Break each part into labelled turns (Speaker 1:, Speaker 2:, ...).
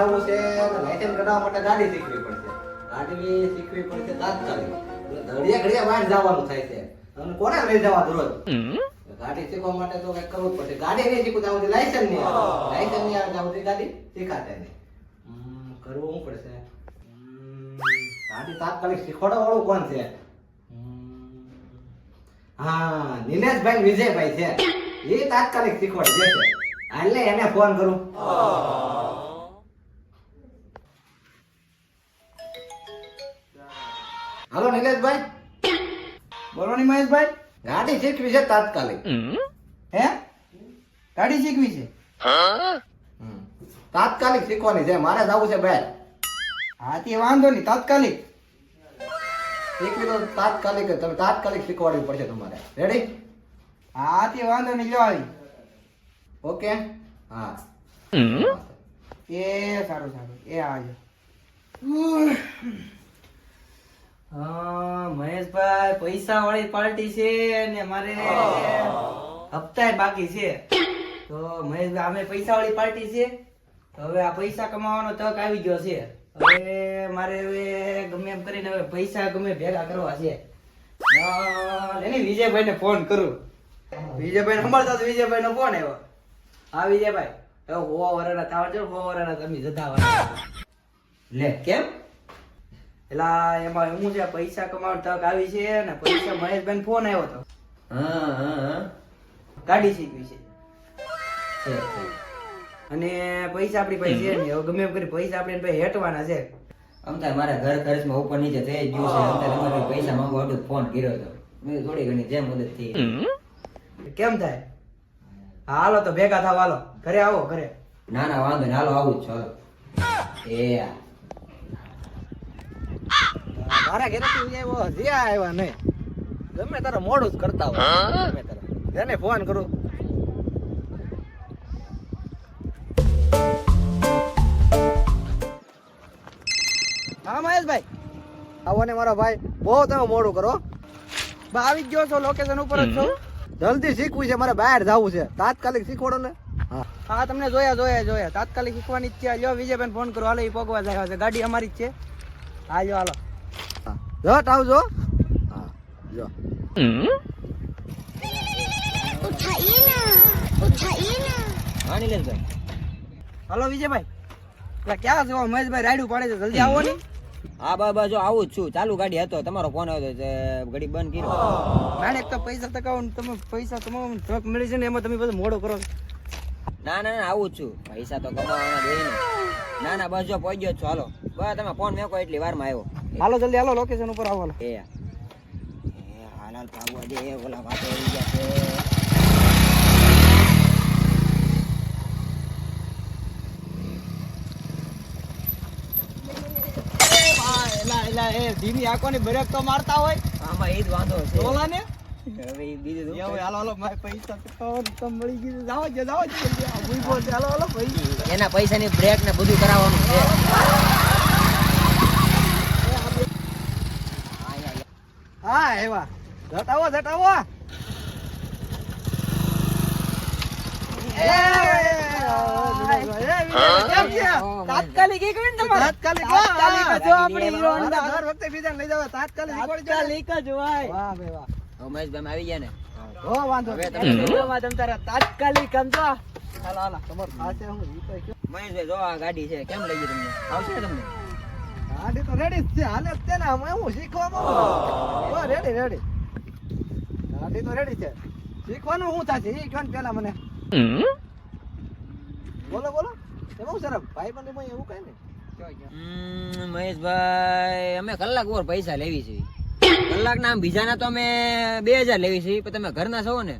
Speaker 1: કઢાવવું છે લાયસન્સ કઢાવવા માટે ગાડી શીખવી પડશે. ગાડી શીખવી પડશે તાત્કાલિક. ઘડિયા ઘડિયા બહાર જવાનું થાય છે. અને કોને લઈ જવા દરરોજ? ગાડી શીખવા માટે તો કંઈક કરવું પડશે. ગાડી નહીં શીખવું ત્યાં સુધી લાયસન્સ નહીં આવે. લાયસન્સ નહીં આવે ત્યાં સુધી ગાડી શીખાશે નહીં. કરવું શું પડશે? ગાડી તાત્કાલિક શીખવાડવા વાળું કોણ છે? હા નિલેશભાઈ વિજયભાઈ છે. એ તાત્કાલિક શીખવાડી છે એટલે એને ફોન કરું. હાલો નિલેશભાઈ.
Speaker 2: બોલો ની મહેશભાઈ
Speaker 1: ગાડી શીખવી છે તાત્કાલિક.
Speaker 2: હે? ગાડી શીખવી છે?
Speaker 1: તાત્કાલિક શીખવાની છે મારે જવું છે બેન.
Speaker 2: હા તે વાંધો નહીં તાત્કાલિક.
Speaker 1: શીખવી તો તાત્કાલિક તમે તાત્કાલિક શીખવાડવી પડશે તમારે. રેડી
Speaker 2: હા તે વાંધો નહીં લ્યો આવી.
Speaker 1: ઓકે હા.
Speaker 2: એ સારું સારું. એ આવજો હા મહેશભાઈ પૈસા વાળી પાર્ટી છે ને મારે હપ્તા બાકી છે. તો મહેશભાઈ અમે પૈસા વાળી પાર્ટી છે. તો હવે આ પૈસા કમાવાનો તક આવી ગયો છે. હવે મારે હવે ગમે એમ કરીને હવે પૈસા ગમે ભેગા કરવા છે. હા, વિજયભાઈ ને ફોન કરું. વિજયભાઈ સંભાળતા તો વિજયભાઈ નો ફોન આવ્યો. હા વિજયભાઈ. હો વરાના તાવ છો હો વરાના તમે જતા લે કેમ? એલા એમાં હું છે પૈસા કમાવાની તક આવી છે ને પૈસા મહેશભાઈ ફોન આવ્યો હતો ગાડી શીખવી છે. અને પૈસા આપણી પાસે છે ને ગમે એમ કરી પૈસા આપણે પાસે હેઠવાના છે.
Speaker 3: અમતા મારા ઘર ખર્ચમાં ઉપર નીચે થઈ ગયું છે. અમતા તમારે પૈસા માંગો હતો ફોન કર્યો હતો મેં થોડી ઘણી જેમ મદદ થઈ.
Speaker 2: કેમ થાય? હા, હાલો તો ભેગા થાવ હાલો. ઘરે આવો ઘરે.
Speaker 3: ના ના વાંધો હાલો આવું જ છો એ એ
Speaker 1: મારા ઘરેથી આવ્યો હજી આવ્યા નહીં. ગમે તારે મોડું જ કરતા હોય. ગમે તારે જેને ફોન કરું.
Speaker 2: હા મહેશભાઈ.
Speaker 1: આવો ને મારા ભાઈ. બહુ તમે મોડું કરો.
Speaker 2: આવી ગયો છો લોકેશન ઉપર જ છો?
Speaker 1: જલ્દી શીખવું છે મારે બહાર જવું છે. તાત્કાલિક શીખવાડો ને. હા.
Speaker 2: હા તમને જોયા જોયા જોયા. તાત્કાલિક શીખવાની જ છે. લ્યો વિજયભાઈ ફોન કરો. હાલો એ પગવા જાય છે. ગાડી અમારી જ છે. હા જો હાલો.
Speaker 1: જટ આવજો હા જો
Speaker 2: હાલો વિજયભાઈ. એટલે ક્યાં છો? મહેશભાઈ રાયડું પાડે છે. જલ્દી આવો ને.
Speaker 3: હા બા બા જો આવું જ છું. ચાલુ ગાડી હતો. તમારો ફોન આવ્યો ઘડી બંધ કર્યો.
Speaker 2: મેડમ તો પૈસા ટકાવો ને તમે પૈસા તમામ ટ્રક મળી છે ને એમાં તમે બધું મોડો કરો છો.
Speaker 3: ના ના ના આવું જ છું. પૈસા તો કમાવાના જોઈએ ને. ના ના બસ જો પહોંચ્યો છો છું. હાલો. બસ તમે ફોન મેકો એટલી વારમાં આવ્યો.
Speaker 2: હાલો જલ્દી હાલો લોકેશન ઉપર આવો હાલો.
Speaker 3: એ. એ હાલ હાલ ભાગવા દે ઓલા વાતો આવી ગયા છે.
Speaker 2: ધીમી બ્રેક તો મારતા હોય
Speaker 3: આમાં એ જ વાંધો છે
Speaker 2: ઓલા ને
Speaker 3: હવે બીજું
Speaker 2: હાલો હાલો મારે પૈસા મળી ગયું જાઓ જાઓ. હાલો હાલો
Speaker 3: એના પૈસાની બ્રેક ને બધું કરાવવાનું છે.
Speaker 2: હા એવા. જટાવો જટાવો. તાત્કાલિક એક મિનિટ તમારે? તાત્કાલિક તાત્કાલિક જો આપણે હીરો હોન્ડા દર વખતે બીજાને લઈ જવા તાત્કાલિક તાત્કાલિક જ હોય. વાહ ભાઈ વાહ.
Speaker 3: ઉમેશભાઈ આવી ગયા ને.
Speaker 2: હો વાંધો
Speaker 3: હવે. તમે
Speaker 2: તમ તારા તાત્કાલિક સમજો હાલો હાલો. તમારું પાસે હું ઈ તો કયો.
Speaker 3: મહેશભાઈ જો આ ગાડી છે. કેમ લઈ ગઈ તમને? આવશે તમને?
Speaker 1: ગાડી તો રેડી જ છે. હાલે જ છે ને આમાં હું. શીખવામાં રેડી રેડી ગાડી તો રેડી છે. શીખવાનું શું થશે? એ કહો પેલા મને. બોલો બોલો. એમાં શું સરસ. ભાઈ બંધ એવું કઈ ને.
Speaker 3: હમ, મહેશભાઈ અમે કલાક ઓર પૈસા લેવી છે. કલાક ના આમ બીજાના તો અમે બે હજાર લેવી છે પણ તમે ઘરના છો ને?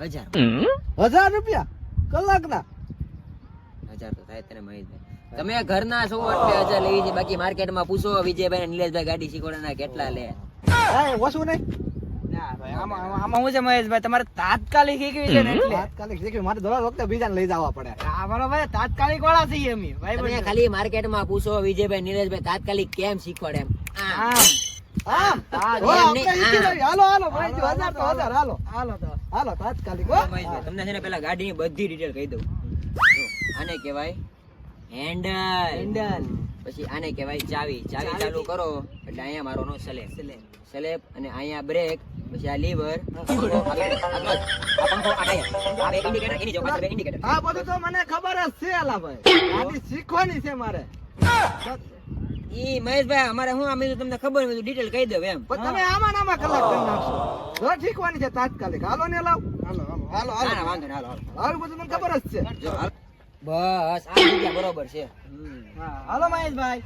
Speaker 3: હજાર.
Speaker 1: હજાર રૂપિયા? કલાકના?
Speaker 3: હજાર તો થાય તને મહેશભાઈ. તમે ઘરના છો એટલે હજાર લેવી છે બાકી માર્કેટમાં પૂછો વિજયભાઈ નિલેશભાઈ ગાડી શીખવાડવાના કેટલા લે.
Speaker 1: ઓછું નહીં.
Speaker 2: ભાઈ આમાં આમાં- આમાં છે મહેશભાઈ તમારે તાત્કાલિક શીખવી છે ને એટલે.
Speaker 1: તાત્કાલિક શીખવી. મારે દર વખતે બીજાને લઈ જવા પડે.
Speaker 2: હા બરોબર તાત્કાલિક વાળા છીએ અમે ભાઈ
Speaker 3: ખાલી માર્કેટમાં પૂછો વિજયભાઈ નિલેશભાઈ તાત્કાલિક કેમ શીખવાડે એમ. આમ.
Speaker 2: આમ.
Speaker 1: આમ.
Speaker 2: હા,
Speaker 1: હો,
Speaker 3: એમ
Speaker 1: આપણે
Speaker 3: નહીં,
Speaker 1: ઈચ્છી
Speaker 3: આમ.
Speaker 1: લઈએ. હાલો હાલો ભાઈ
Speaker 2: હાલો,
Speaker 1: હજાર તો
Speaker 2: હાલો,
Speaker 1: હજાર હાલો.
Speaker 2: હાલો તો.
Speaker 1: હાલો તાત્કાલિક હો.
Speaker 3: મહેશભાઈ તમને છે ને પેલા ગાડીની બધી ડિટેલ કહી દઉં. આને કહેવાય હેન્ડલ.
Speaker 2: હેન્ડલ.
Speaker 3: પછી આને કહેવાય ચાવી. ચાવી. ચાલુ કરો એટલે અહીંયા મારો નો સ્લેબ. સ્લેબ. અને અહીંયા બ્રેક પછી આ લીવર. આ
Speaker 2: બધું તો મને ખબર જ છે આલા ભાઈ. શીખવાની છે મારે.
Speaker 3: ઈ મહેશભાઈ અમારે હું આમ તમને ખબર હોય ડિટેલ કહી દઉં એમ.
Speaker 2: પણ તમે આમાં આમાં કલાક કરી નાખશો. જો શીખવાની છે તાત્કાલિક. હાલો ને લાવ હાલો હાલો હાલો.
Speaker 3: હાલો વાંધો નહીં હાલો હાલો
Speaker 2: હાલો બધું મને ખબર જ છે.
Speaker 3: બસ આ જગ્યા બરોબર છે.
Speaker 2: હા, હાલો મહેશભાઈ.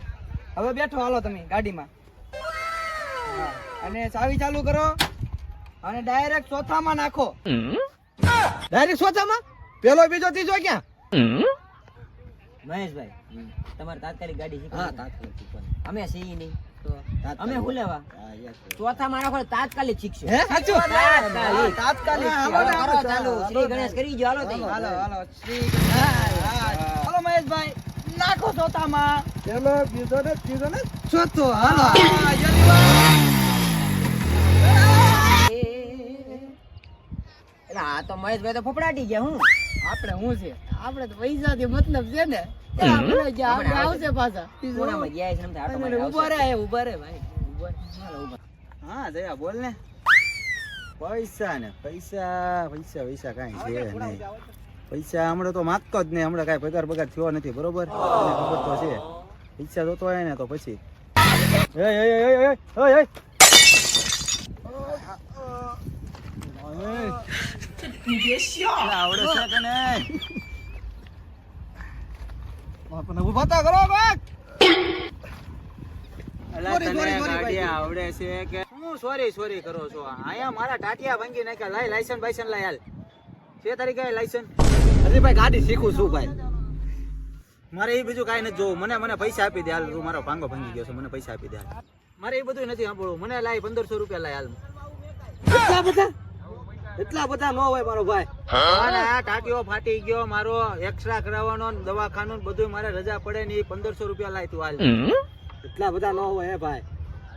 Speaker 2: હવે બેઠો હાલો તમે ગાડીમાં. હા, અને ચાવી ચાલુ કરો અને ડાયરેક્ટ ચોથામાં નાખો. ડાયરેક્ટ ચોથામાં પેલો બીજો ત્રીજો ક્યાં?
Speaker 3: મહેશભાઈ તમારે તાત્કાલિક ગાડી
Speaker 1: હા તાત્કાલિક. શીખવાનું.
Speaker 3: અમે સી નહીં. અમે હું લેવા?
Speaker 1: હા, yes, yes.
Speaker 3: ચોથા મારા પર તાત્કાલિક શીખશું.
Speaker 2: હે? સાચું?
Speaker 3: તાત્કાલિક.
Speaker 2: તાત્કાલિક.
Speaker 3: હાલો, હાલો, ચાલો શ્રી ગણેશ કરી ગયો. હાલો
Speaker 2: હાલો હાલો શ્રી હાલો મહેશભાઈ. નાખો ચોથામાં. પેલો બીજો ને ત્રીજો ને ચોથો. હાલો
Speaker 3: આ તો મહેશભાઈ તો ફફડાટી ગયા હું?
Speaker 2: આપણે શું છે? આપણે તો પૈસા થી મતલબ છે ને આપણે જે આપણે આવશે. પાછા.
Speaker 3: ગયા છે આટો મારી ઊભા.
Speaker 2: રહે ઊભા રહે ભાઈ.
Speaker 4: હા જયા બોલ ને. પૈસા ને પૈસા પૈસા પૈસા કાંઈ છે નહીં. પૈસા હમણાં તો માગતો જ નહીં હમણાં કાંઈ પગાર પગાર થયો નથી બરોબર? તને ખબર તો છે. પૈસા જોતો હોય ને તો પછી. એ એ એ
Speaker 2: ઊભા તો કરો ભાઈ.
Speaker 4: આવડે છે કે? હું સોરી સોરી કરો છો. આયા મારા ટાટિયા ભાંગી નાખ્યા. લાય લાયસન બાયસન લાય હાલ. છે તારી લાયસન
Speaker 1: હજી ભાઈ ગાડી શીખું છું ભાઈ.
Speaker 4: મારે એ બીજું કાંઈ નથી જોવું. મને મને પૈસા આપી દે હાલ. તું મારો ભાંગો ભાંગી ગયો છે. મને પૈસા આપી દે હાલ. મારે એ બધું નથી સાંભળવું. મને લાય પંદરસો રૂપિયા લાય હાલ.
Speaker 1: એટલા બધા? એટલા બધા ન હોય મારો ભાઈ.
Speaker 4: ટાંટીઓ ફાટી ગયો મારો એક્સ્ટ્રા કરાવવાનો દવાખાનું બધું મારે રજા પડે ને એ પંદરસો રૂપિયા લાય તું હાલ.
Speaker 1: એટલા બધા ન હોય ભાઈ.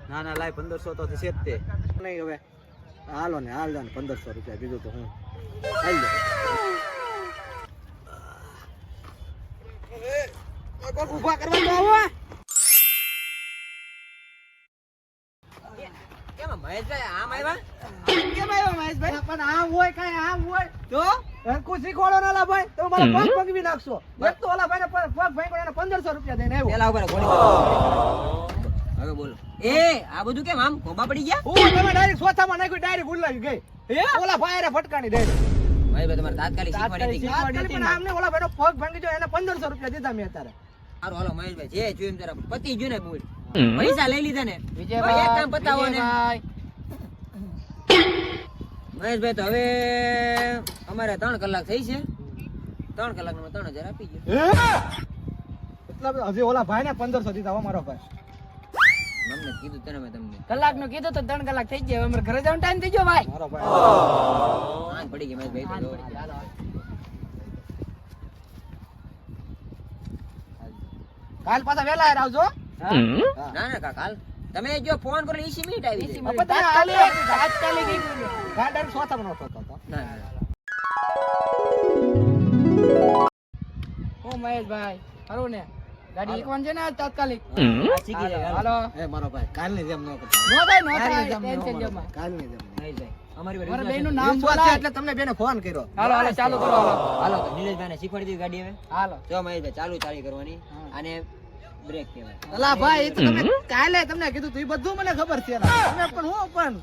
Speaker 4: ના ના લાય પંદરસો તો છે જ તે.
Speaker 1: નહીં હવે. હાલો ને હાલ ને પંદરસો રૂપિયા બીજું તો હું. હાલ દે
Speaker 2: કરવા આવો
Speaker 3: કેમ મહેશભાઈ આમ આવ્યા?
Speaker 2: કેમ આવ્યા મહેશભાઈ? પણ આમ હોય કઈ આમ હોય. તો હરખું શીખવાડો ના લા ભાઈ તો મારા પગ પગવી નાખશો. એક તો ઓલા ભાઈને પગ પગ ભાઈ એને પંદરસો રૂપિયા દઈને આવ્યો.
Speaker 3: પેલા ઉપર ગોળી. હવે બોલો. એ આ બધું કેમ આમ કોબા પડી ગયા?
Speaker 2: ઓ તમે ડાયરેક્ટ સોથામાં નાખ્યું ડાયરેક્ટ ઉડલાવી ગઈ. ઓલા ભાઈ ફટકાની ડાયરેક્ટ
Speaker 3: ભાઈ તમારે તાત્કાલિક શીખવાડી હતી.
Speaker 2: તાત્કાલિક પણ આમને ઓલા ભાઈનો પગ ભાંગી જો એને 1500 રૂપિયા દીધા મેં અત્યારે.
Speaker 3: હારું હાલો મહેશભાઈ જે જોયું એમ જરા પતિ જો ને બોલ. પૈસા લઈ લીધા ને.
Speaker 2: વિજયભાઈ,
Speaker 3: ભાઈ, એક કામ બતાવો ને. મહેશભાઈ તો હવે અમારે ત્રણ કલાક થઈ છે. ત્રણ કલાક ત્રણ હજાર આપી ગયો.
Speaker 2: એટલા હજી ઓલા ભાઈને પંદરસો દીધા મારો ભાઈ.
Speaker 3: તમને કીધું તને મેં તમને.
Speaker 2: કલાકનું કીધું તો ત્રણ કલાક થઈ ગયા. અમારે ઘરે જવાનું ટાઈમ થઈ ગયો ભાઈ.
Speaker 1: મારો ભાઈ.
Speaker 3: પડી ગઈ ભાઈ તો
Speaker 2: કાલ પાછા વેલા આવજો.
Speaker 3: ના ના કા કાલ તમે જો ફોન કરો 20 મિનિટ આવી
Speaker 2: આપણે તાત્કાલિક તાત્કાલિક એક મિનિટ. કાલ ડાયરેક્ટ સોથામાં નહોતો થતો.
Speaker 3: ના ના, ના.
Speaker 2: ઓ મહેશભાઈ ખરું ને. ગાડી એકવાન છે ને તાત્કાલિક?
Speaker 3: શીખી જાય હાલો.
Speaker 1: એ મારો ભાઈ કાલની જેમ નો
Speaker 2: નો ભાઈ નો થાય
Speaker 1: જેમ ન
Speaker 2: ટેન્શન
Speaker 1: મારો કાલની જેમ
Speaker 3: મહેશભાઈ અમારી
Speaker 2: મારા
Speaker 3: વિશ્વાસ
Speaker 2: નામ બોલાય.
Speaker 1: એટલે તમને બેને ફોન કર્યો.
Speaker 2: હાલો હાલો ચાલુ કરો હાલો.
Speaker 3: હાલો તો શીખવાડી દીધી ગાડી હવે?
Speaker 2: હાલો.
Speaker 3: જો મહેશભાઈ ચાલુ ચાલી કરવાની. અને બ્રેક કહેવાય.
Speaker 2: અલા ભાઈ એ તો તમે કાલે તમને કીધું તું એ બધું મને ખબર છે તમે પણ હું પણ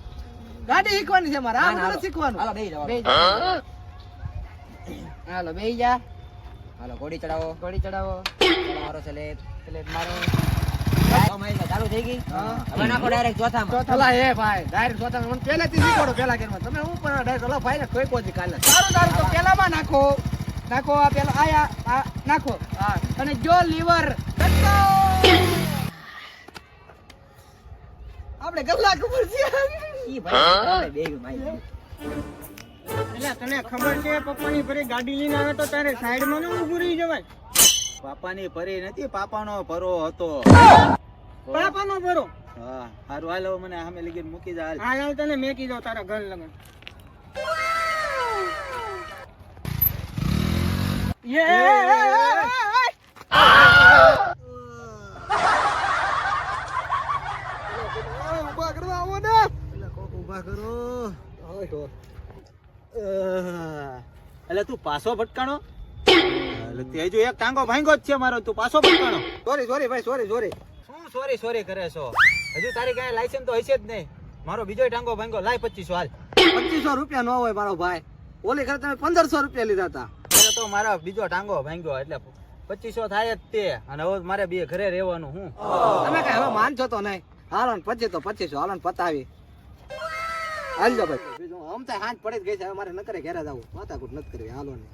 Speaker 2: ગાડી શીખવાની છે મારે આ શીખવાનું.
Speaker 3: હાલો.
Speaker 2: હાલો બે જા.
Speaker 3: હાલો ઘોડી ચડાવો.
Speaker 2: ઘોડી ચડાવો.
Speaker 3: મારો લેપ
Speaker 2: એટલે મારો.
Speaker 3: ચાલુ થઈ ગઈ. હવે નાખો ડાયરેક્ટ ચોથા
Speaker 2: અલા એ ભાઈ ડાયરેક્ટ સોતા મને પહેલેથી શીખવાડો પહેલા ગેરમાં તમે હું પણ ડાયરેક્ટ ઓલા ભાઈને કોઈ કોઈ કાલે. સારું સારું તો પહેલામાં નાખો. નાખો આ પેલા આયા આ નાખો. હા. અને જો લીવર આપણે ગલ્લા ખબર છે
Speaker 3: ઈ ભાઈ બે બેહી
Speaker 5: અલ્યા તને ખબર છે પપ્પાની ભરી ગાડી લઈને આવે તો તારે સાઈડમાં ન ઊભું રહી જવાય.
Speaker 4: પાપાની ભરી નથી પાપાનો ભરો હતો.
Speaker 5: પાપાનો ભરો?
Speaker 4: હા હારું હાલ મને સામે લગીન મૂકી જા હાલ.
Speaker 5: હાલ તને મેકી દઉં તારા ઘર લગન.
Speaker 2: ઊભા કરો
Speaker 4: એટલે તું પાછો ભટકાણો? તે હજુ એક ટાંગો ભાંગો જ છે મારો તું પાછો ભટકાણો.
Speaker 1: સોરી સોરી ભાઈ સોરી સોરી
Speaker 4: શું સોરી સોરી કરે છો? હજુ તારી કાંઈ લાયસન્સ તો હશે જ નહીં. મારો બીજો ટાંગો ભાંગો લાય પચીસો હાલ.
Speaker 1: પચીસો રૂપિયા નો હોય મારો ભાઈ. ઓલી ખરે તમે પંદરસો રૂપિયા લીધા હતા.
Speaker 4: એટલે તો મારો બીજો ટાંગો ભાંગ્યો એટલે પચીસો થાય જ તે. અને હવે મારે બે ઘરે રહેવાનું હું.
Speaker 1: તમે કઈ હવે માનશો તો નહીં. હાલો પચીસ તો પચીસો હાલો પતાવી. હાલજો ભાઈ. બીજું આમ તો હાંજ પડી જ ગઈ છે હવે ન કરે ઘેરે જવું માથાકૂટ નથી કરવી હાલો ને.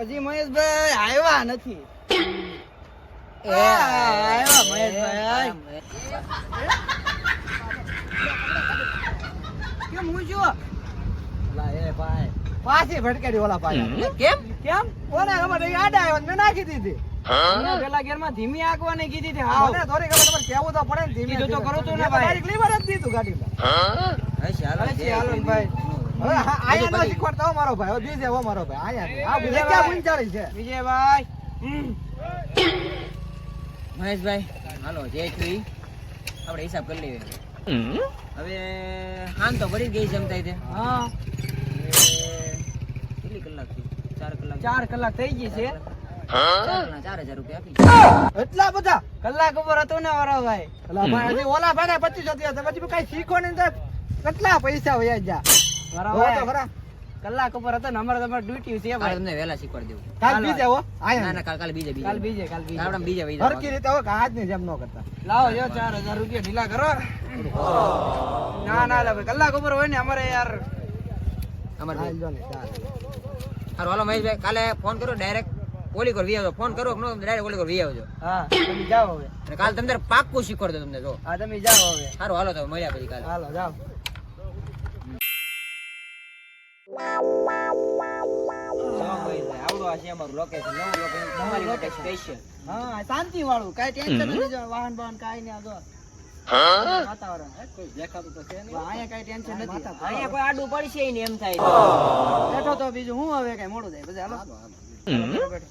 Speaker 2: હજી મહેશભાઈ આવ્યા નથી. આવ્યા મહેશભાઈ કેમ હું. છું
Speaker 1: ભાઈ. પાછી ભટકેડી ઓલા પાછા
Speaker 2: કેમ?
Speaker 1: કેમ? કોને ખબર આડા આવ્યો મેં નાખી દીધી.
Speaker 2: પેલા ઘેરમાં ધીમી આંકવાની કીધી હતી
Speaker 1: મને થોડી ખબર તમારે કેવું તો પડે ને ધીમે
Speaker 2: તો
Speaker 1: ધીમે.
Speaker 2: તું ને ભાઈ.
Speaker 1: direct જ દીધું ગાડીમાં.
Speaker 2: હશે, હાલો ને ભાઈ.
Speaker 1: હવે આયા ન શીખવાડતા હો મારો ભાઈ. બીજે હો મારો ભાઈ. આયા આ બીજે ક્યાં પૂંચાડી છે.
Speaker 2: વિજયભાઈ.
Speaker 3: મહેશભાઈ હાલો જય ઈ આપણે હિસાબ કરી લઈએ. હવે હાન તો ભરી ગઈ જમતા
Speaker 2: હા.
Speaker 3: કેટલી કલાક થઈ ચાર કલાક.
Speaker 2: ચાર કલાક થઈ ગઈ છે.
Speaker 3: ચાર હજાર રૂપિયા આપી
Speaker 1: એટલા બધા?
Speaker 2: કલાક ઉપર હતો ને વારો ભાઈ.
Speaker 1: અલા ભાઈ હજી ઓલા ભાઈ પચીસો થયા પછી કઈ શીખો નહીં કેટલા પૈસા વયા જા
Speaker 2: વારો
Speaker 1: હો તો
Speaker 2: ભાઈ
Speaker 1: ખરા.
Speaker 2: કલાક ઉપર હતો ને અમારે તમારે ડ્યુટી છે ભાઈ.
Speaker 3: તમને વહેલા શીખવાડી દેવું.
Speaker 1: કાલ બીજે હો.
Speaker 3: ના ના કાલ બીજે બીજે.
Speaker 2: કાલ બીજે કાલ બીજે.
Speaker 3: આપણે બીજે બીજે
Speaker 1: હરકી રીતે હવે આજની જેમ ન કરતા.
Speaker 2: લાવો જો ચાર હજાર રૂપિયા ઢીલા કરો. ના ના ભાઈ કલાક ઉપર હોય ને અમારે યાર.
Speaker 3: અમારે. હારું હાલો મહેશભાઈ કાલે ફોન કરો ડાયરેક્ટ ઓલી કોર વી આવજો ફોન કરો ડાયરેક્ટ ઓલી કોર વી આવજો
Speaker 2: હા તમે જાઓ હવે.
Speaker 3: અને કાલ તમને પાક્કું શીખવાડ દો તમને જો.
Speaker 2: હા તમે જાઓ હવે.
Speaker 3: હારો હાલો તો મળ્યા પછી કાલે.
Speaker 2: હાલો જાઓ. આવડો આ છે અમારું લોકેશન નવું લોકેશન તમારી માટે સ્પેશિયલ હા શાંતિ વાળું કઈ ટેન્શન વાહન વાહન કઈ નહીં વાતાવરણ હે, કોઈ દેખાતું તો છે નહીં. અહીંયા કાઈ ટેન્શન નથી.
Speaker 3: અહીંયા કોઈ આડું પડશે ય એમ થાય.
Speaker 2: બેઠો તો બીજું હું હવે કઈ? મોડું થાય. પછી હાલો. બેઠો, બેઠો.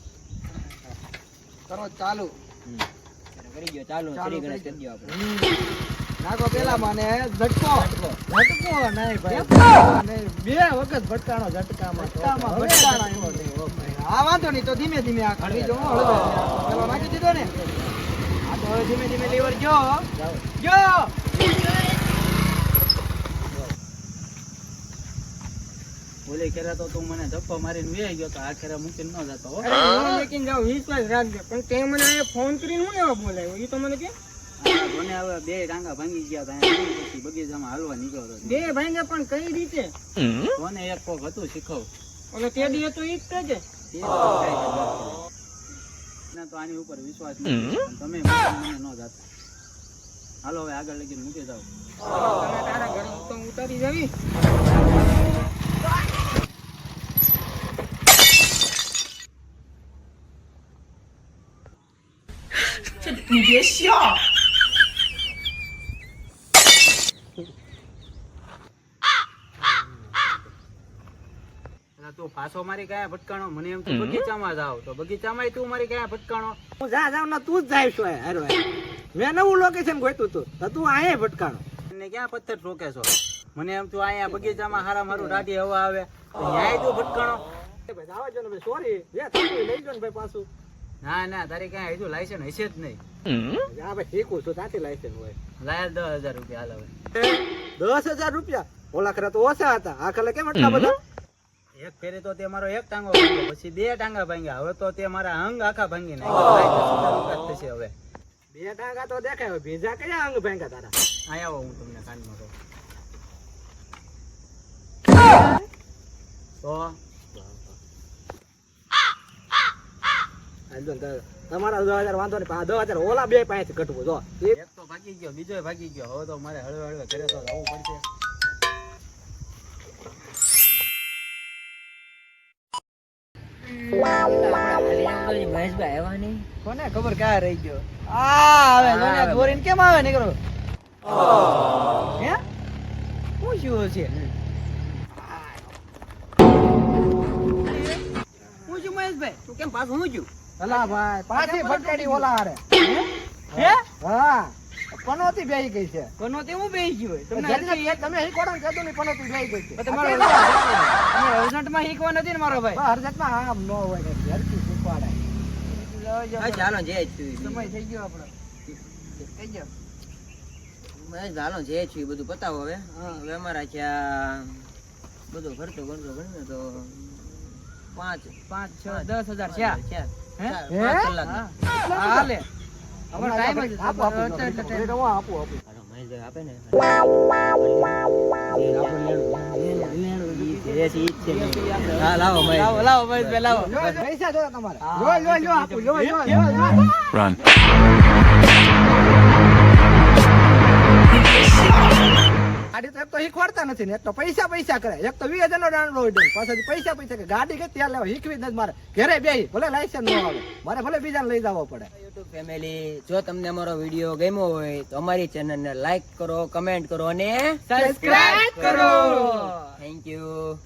Speaker 2: કરો ચાલુ.
Speaker 3: કરી ગયો ચાલુ.
Speaker 2: ચાલુ
Speaker 3: શ્રી ગણેશ
Speaker 2: કરી
Speaker 3: કરી આપણે.
Speaker 1: નાખો પેલા મને ઝટકો. ઝટકો. નહીં ભાઈ. બે વખત ભટકાણો ઝટકામાં તો.
Speaker 2: ભટકાણો.
Speaker 1: એવો નહીં, હો
Speaker 2: વાંધો નહીં તો ધીમે ધીમે આ ખાલી જો હળવે પેલો નાખી દીધો ને. આ તો ધીમે ધીમે લીવર જો. જો.
Speaker 4: ઓલી ખેરે તો તું મને ધપ્પો મારીને વેઈ ગયો તો આ ખેરે મૂકીને ન જતો હો.
Speaker 5: અરે હું વિશ્વાસ રાખજો. પણ તે મને અહીંયા ફોન કરીને હું લેવા બોલાવ્યો એ તો મને કે?
Speaker 4: મને હવે બે ડાંગા ભાંગી ગયા તા પછી બગીચામાં હાલવા નીકળ્યો હતો.
Speaker 5: બે ભાઈ પણ કઈ રીતે?
Speaker 4: મને એક કોક હતું શીખવ.
Speaker 5: ઓલો તે દી તો ઈ જ કહે છે
Speaker 4: તો તો આની ઉપર વિશ્વાસ નથી. તમે મને ન જાતા. હાલો હવે આગળ લગીને મૂકી જાવ
Speaker 5: તમે તારા ઘરે તો ઉતારી જાવી
Speaker 4: એટલે તું પાછો મારી કયા ભટકાણો? મને એમ તું બગીચામાં જાવ તો. બગીચામાં તું મારી કયા ભટકાણો?
Speaker 1: હું જા જાઉં ને તું જ જાય છો હારો હારો. મેં નવું લોકેશન ગોતું હતું તો તું અહીંયા ભટકાણો.
Speaker 4: એને ક્યાં પથ્થર ઠોકે છો? મને એમ તું અહીંયા બગીચામાં હારા મારું દાઢી હવા આવે. ન્યાય તું ભટકાણો?
Speaker 1: એ ભાઈ ને ભાઈ સોરી લઈ જો ને ભાઈ પાછું.
Speaker 4: ના ના તારે ક્યાં હજુ લાયસન્સ હશે જ નહીં.
Speaker 1: હા ભાઈ શીખું છું ત્યાંથી લાયસન્સ હોય.
Speaker 4: લાયા દસ હજાર રૂપિયા હાલ હવે.
Speaker 1: દસ હજાર રૂપિયા? ઓલા ખરા તો ઓછા હતા. આ ખરા કેમ આટલા બધા?
Speaker 4: એક ફેરે તો તે મારો એક ટાંગો ભાંગ્યો પછી બે ટાંગા ભાંગ્યા. હવે તો તે મારા અંગ આખા ભાંગી નાખ્યા. થશે હવે?
Speaker 1: બે ટાંગા તો દેખાય બીજા કયા અંગ ભાંગ્યા તારા?
Speaker 4: આયા હું તમને કાનમાં કહું. તો.
Speaker 1: તમારા દો હજાર વાંધો નહીં દો હજાર ઓલા બે પાસે ઘટવું જો.
Speaker 4: એક તો ભાગી ગયો બીજો ભાગી ગયો. હવે તો મારે હળવે હળવે ઘરે તો જવું પડશે.
Speaker 3: મહેશભાઈ આવ્યા નહીં
Speaker 2: કોને ખબર ક્યાં રહી ગયો આ આવે જો દોરીને કેમ આવે નીકળો હે શું શું છે શું છે મહેશભાઈ
Speaker 3: તું કેમ પાછું હું છું
Speaker 1: અલા ભાઈ પાછી ફટકાડી ઓલા હારે
Speaker 2: હે
Speaker 1: હા પનોતી બેહી ગઈ છે
Speaker 2: પનોતી હું બેસી ગયો હોય? તમને
Speaker 1: તમે હી કોડો ને કીધું ની પનોતી બેહી ગઈ છે
Speaker 2: તમારો તમારો અર્જન્ટમાં હીકવા નથી ને મારો ભાઈ
Speaker 1: પણ હરજતમાં આમ નો હોય શીખવાડાય
Speaker 3: હા ચાલો જે
Speaker 2: સમય થઈ ગયો આપણો. થઈ ગયો.
Speaker 3: મહેશ હાલો જે છું બધું પતાવો હવે. હવે અમારા છે બધો ખર્ચો ખર્ચો ગણીને તો પાંચ
Speaker 2: પાંચ છ દસ હજાર છે
Speaker 3: ચાર? પાંચ કલાકના.
Speaker 2: અમારો ટાઈમ જ time.
Speaker 1: હું
Speaker 3: ને હા લાવો
Speaker 2: લાવો લાવો ભાઈ લાવો.
Speaker 1: પૈસા જોયા તમારે. લ્યો, લ્યો, લ્યો, આપું, લ્યો, લ્યો, લ્યો, લ્યો. ગાડી તો એક તો શીખવાડતા નથી ને એક તો પૈસા પૈસા કરે એક તો વીસ હજાર નો દાંડો હોય પાછળ પૈસા પૈસા કે ગાડી કે ત્યાં લેવા શીખવી જ મારે. ઘરે બે ભલે લાયસન્સ ન આવે મારે ભલે બીજાને લઈ જવો પડે.
Speaker 3: યુટ્યુબ ફેમિલી જો તમને અમારો વીડિયો ગમ્યો હોય તો અમારી ચેનલ ને લાઈક કરો કમેન્ટ કરો અને
Speaker 2: સબસ્ક્રાઇબ કરો.
Speaker 3: Thank you